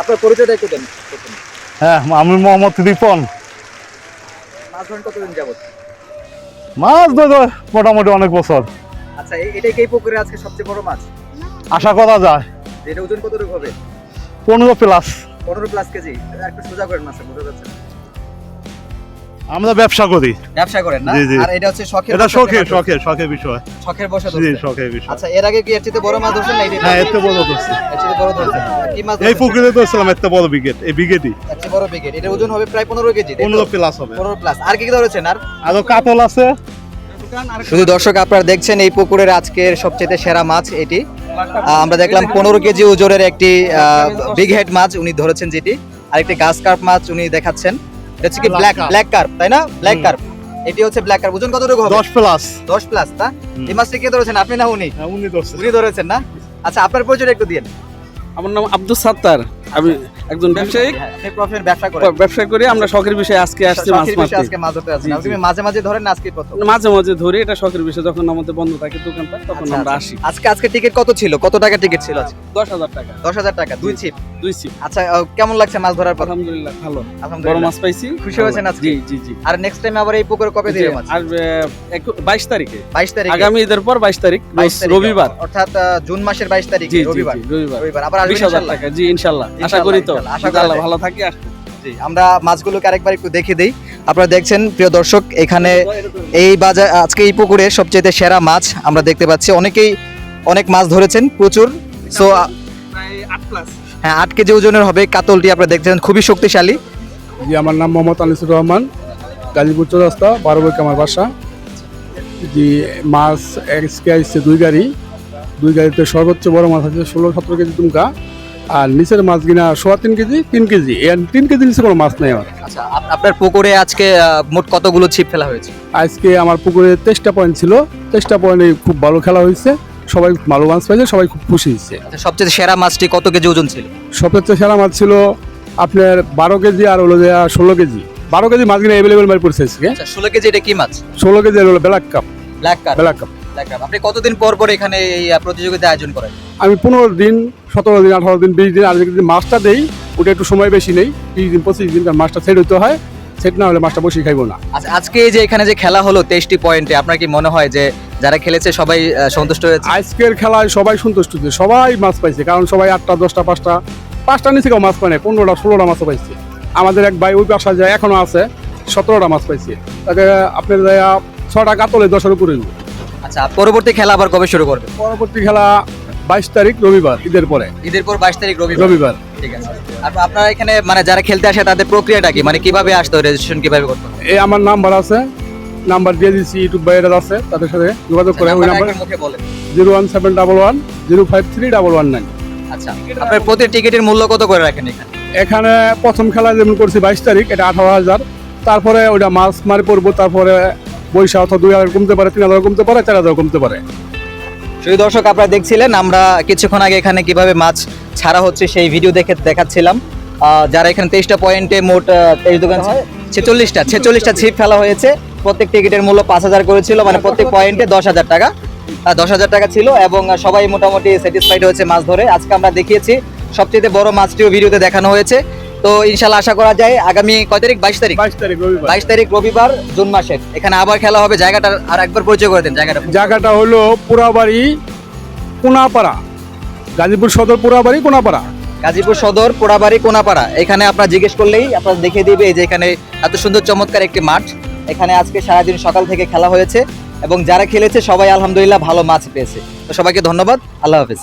আপনার পরিচয়টা একটু দেন। হ্যাঁ আমি মোহাম্মদ রিপন। মাছ ধরেন কতদিন যাবত মাছ ধরো মোটামুটি অনেক বছর। আচ্ছা এটাই কি পুকুরে আজকে সবচেয়ে বড় মাছ? আশা করা যায়। এটা ওজন কতটুকু হবে? পনেরো প্লাস পনেরো প্লাস কেজি। একটু সোজা করেন মাছে বোঝা যাচ্ছে। আমরা ব্যবসা করি। ব্যবসা করেন না। আর এটা হচ্ছে শখের এটা শখের আপনি শখের শখের বিষয়। শখের বসে জি শখের বিষয়। আচ্ছা এর আগে কি এর চেয়ে বড় মাছ ধরছেন না হ্যাঁ এতে বড় ধরছি এর চেয়ে বড় ধরছেন কি মাছ এই? পুকুরে ধরছিলাম একটা বড় বিকেট এই বিকেটই এর চেয়ে বড় বিকেট এটার ওজন হবে প্রায় পনেরো কেজি তাই তো? পনেরো প্লাস হবে। পনেরো প্লাস আর কি কি ধরেছেন? আর? আরও কাতল আছে। শুধু দর্শক আপনারা দেখছেন এই পুকুরের আজকের সবচেয়ে সেরা মাছ এটি। আমরা দেখলাম পনেরো কেজি ওজনের একটি বিগ হেড মাছ উনি ধরেছেন যেটি। আরেকটি গাছ কার্প মাছ উনি দেখাচ্ছেন। এটা হচ্ছে কি ব্ল্যাক ব্ল্যাক কার্প তাই না? ব্ল্যাক। কার্প এটি হচ্ছে ব্ল্যাক কার্প ওজন কতটুকু হবে? দশ প্লাস দশ প্লাস তা? এই মাছটি কে ধরেছেন? আপনি না উনি? উনি ধরছে উনি ধরেছেন না? আচ্ছা আপনার পরিচয় একটু দিন আমার নাম আব্দুল সাত্তার। আমি একজন ব্যবসায়িক হ্যাঁ, ব্যবসা ব্যবসা করি আমরা শখের বিষয়ে আজকে আসছি মাছ শখের বিষয়ে মারতে। আজকে মাছ ধরতে মাঝে মাঝে ধরেন না আজকে প্রথম। মাঝে মাঝে ধরি এটা শখের বিষয়। যখন আমাদের বন্ধ থাকে দোকানটা তখন আচ্ছা, আমরা আচ্ছা। আসি। আজকে আজকে টিকিট কত ছিল? কত টাকা টিকিট ছিল আজকে? দশ হাজার টাকা। দশ হাজার টাকা দুই ছিপ। দুই আচ্ছা কেমন লাগছে মাছ ধরার পর আলহামদুলিল্লাহ ভালো। বড় মাছ পাইছি। খুশি হয়েছেন আজকে? জি জি জি। আর নেক্সট টাইম আবার এই পুকুরে কবে দিবে মাছ? আর বাইশ তারিখে। বাইশ তারিখ। আগামী ঈদের পর বাইশ তারিখ রবিবার। অর্থাৎ জুন মাসের বাইশ তারিখ জি জি রবিবার। রবিবার। আবার আসবেন? টাকা। জি ইনশাল্লাহ। আশা করি তো। আশা করা ভালো থাকি জি আমরা মাছগুলোকে আরেকবার একটু দেখে দিই। আপনারা দেখছেন প্রিয় দর্শক এখানে এই বাজার আজকে এই পুকুরে সবচেয়ে সেরা মাছ আমরা দেখতে পাচ্ছি। অনেকেই অনেক মাছ ধরেছেন প্রচুর। সো প্রায় আট প্লাস হ্যাঁ আট কেজি ওজনের হবে কাতলটি আপনারা দেখছেন খুবই শক্তিশালী। জি আমার নাম মোহাম্মদ আনিসুর রহমান গাজীপুর চৌরাস্তা বারো বইকে আমার বাসা। জি মাছ এক্সকে আসছে দুই গাড়ি। দুই গাড়িতে সর্বোচ্চ বড় মাছ আছে ষোলো সতেরো কেজি তুমকা আর নিচের মাছ কিনা সোয়া তিন কেজি তিন কেজি। তিন কেজি নিচে কোনো মাছ নেই আমার। আচ্ছা আপনার পুকুরে আজকে মোট কতগুলো ছিপ ফেলা হয়েছে? আজকে আমার পুকুরে তেইশটা পয়েন্ট ছিল। তেইশটা পয়েন্টে খুব ভালো খেলা হয়েছে। সবাই ভালো মাছ পাইছে সবাই খুব খুশি। হয়েছে আচ্ছা, সবচেয়ে সেরা মাছটি কত কেজি ওজন ছিল? সবচেয়ে সেরা মাছ ছিল আপনার বারো কেজি আর হলো যে ষোলো কেজি। বারো কেজি মাছ কিনা অ্যাভেলেবেল মাছ পড়ছে আজকে ষোলো কেজি এটা কি মাছ? ষোলো কেজি হলো black carp. Black carp. Black কার আপনি কতদিন পর পর এখানে এই প্রতিযোগিতা আয়োজন করেন? আমি পনেরো দিন সতেরো দিন আঠারো দিন বিশ দিন আর যদি মাছটা দেই ওটা একটু সময় বেশি নেই বিশ দিন পঁচিশ দিন মাছটা সেট হইতে হয়। সেট না হলে মাছটা বসে খাইবো না। আচ্ছা আজকে এই যে এখানে যে খেলা হলো তেইশটি পয়েন্টে আপনার কি মনে হয় যে যারা খেলেছে সবাই সন্তুষ্ট হয়েছে? আজকের খেলায় সবাই সন্তুষ্ট হয়েছে সবাই মাছ পাইছে কারণ সবাই আটটা দশটা পাঁচটা পাঁচটা নিচে কেউ মাছ পায় না পনেরোটা ষোলোটা মাছও পাইছে। আমাদের এক ভাই ওই পাশা যায় এখনও আছে সতেরোটা মাছ পাইছে। তাকে আপনার ছটা কাতলে দশের উপরে আচ্ছা পরবর্তী খেলা আবার কবে শুরু করবে? পরবর্তী খেলা বাইশ তারিখ রবিবার ঈদের পরে। ঈদের পর বাইশ তারিখ রবিবার। রবিবার। ঠিক আছে। আর আপনারা এখানে মানে যারা খেলতে আসে তাদের প্রক্রিয়াটা কি? মানে কীভাবে আসতে হয় রেজিস্ট্রেশন কীভাবে করতে? হয় এই আমার নাম্বার আছে। নাম্বার দিয়ে দিচ্ছি ইউটিউব বাইরে আছে তাদের সাথে যোগাযোগ করে। ওই নাম্বার মুখে বলেন। Zero one seven double one zero five three double one nine. আচ্ছা আপনার প্রতি টিকিটের মূল্য কত করে রাখেন এখানে? এখানে প্রথম খেলা যেমন করছি বাইশ তারিখ এটা আঠারো হাজার। তারপরে ওইটা মাছ মারি পড়ব তারপরে বৈশা অথবা দুই হাজার কমতে পারে তিন হাজার কমতে পারে চার হাজার কমতে পারে। শুধু দর্শক আপনারা দেখছিলেন আমরা কিছুক্ষণ আগে এখানে কীভাবে মাছ ছাড়া হচ্ছে সেই ভিডিও দেখে দেখাচ্ছিলাম। যারা এখানে তেইশটা পয়েন্টে মোট তেইশ দোকান ছেচল্লিশটা ছেচল্লিশটা ছিপ ফেলা হয়েছে। প্রত্যেক টিকিটের মূল্য পাঁচ হাজার করেছিল মানে প্রত্যেক পয়েন্টে দশ হাজার টাকা। দশ হাজার টাকা ছিল এবং সবাই মোটামুটি স্যাটিসফাইড হয়েছে মাছ ধরে। আজকে আমরা দেখিয়েছি সবচেয়ে বড় মাছটিও ভিডিওতে দেখানো হয়েছে। তো ইনশাল্লাহ আশা করা যায় আগামী কয় তারিখ? বাইশ তারিখ। বাইশ তারিখ রবিবার। বাইশ তারিখ রবিবার জুন মাসের। এখানে আবার খেলা হবে জায়গাটা আর একবার পরিচয় করে দেন জায়গাটা। জায়গাটা হলো পুরাবাড়ি কোনাপাড়া গাজীপুর সদর পোড়াবাড়ি, কোনাপাড়া? গাজীপুর সদর পোড়াবাড়ি, কোনাপাড়া। এখানে আপনার জিজ্ঞেস করলেই আপনার দেখিয়ে দিবে যে এখানে এত সুন্দর চমৎকার একটি মাঠ। এখানে আজকে সারাদিন সকাল থেকে খেলা হয়েছে এবং যারা খেলেছে সবাই আলহামদুলিল্লাহ ভালো মাছ পেয়েছে। তো সবাইকে ধন্যবাদ। আল্লাহ হাফিজ।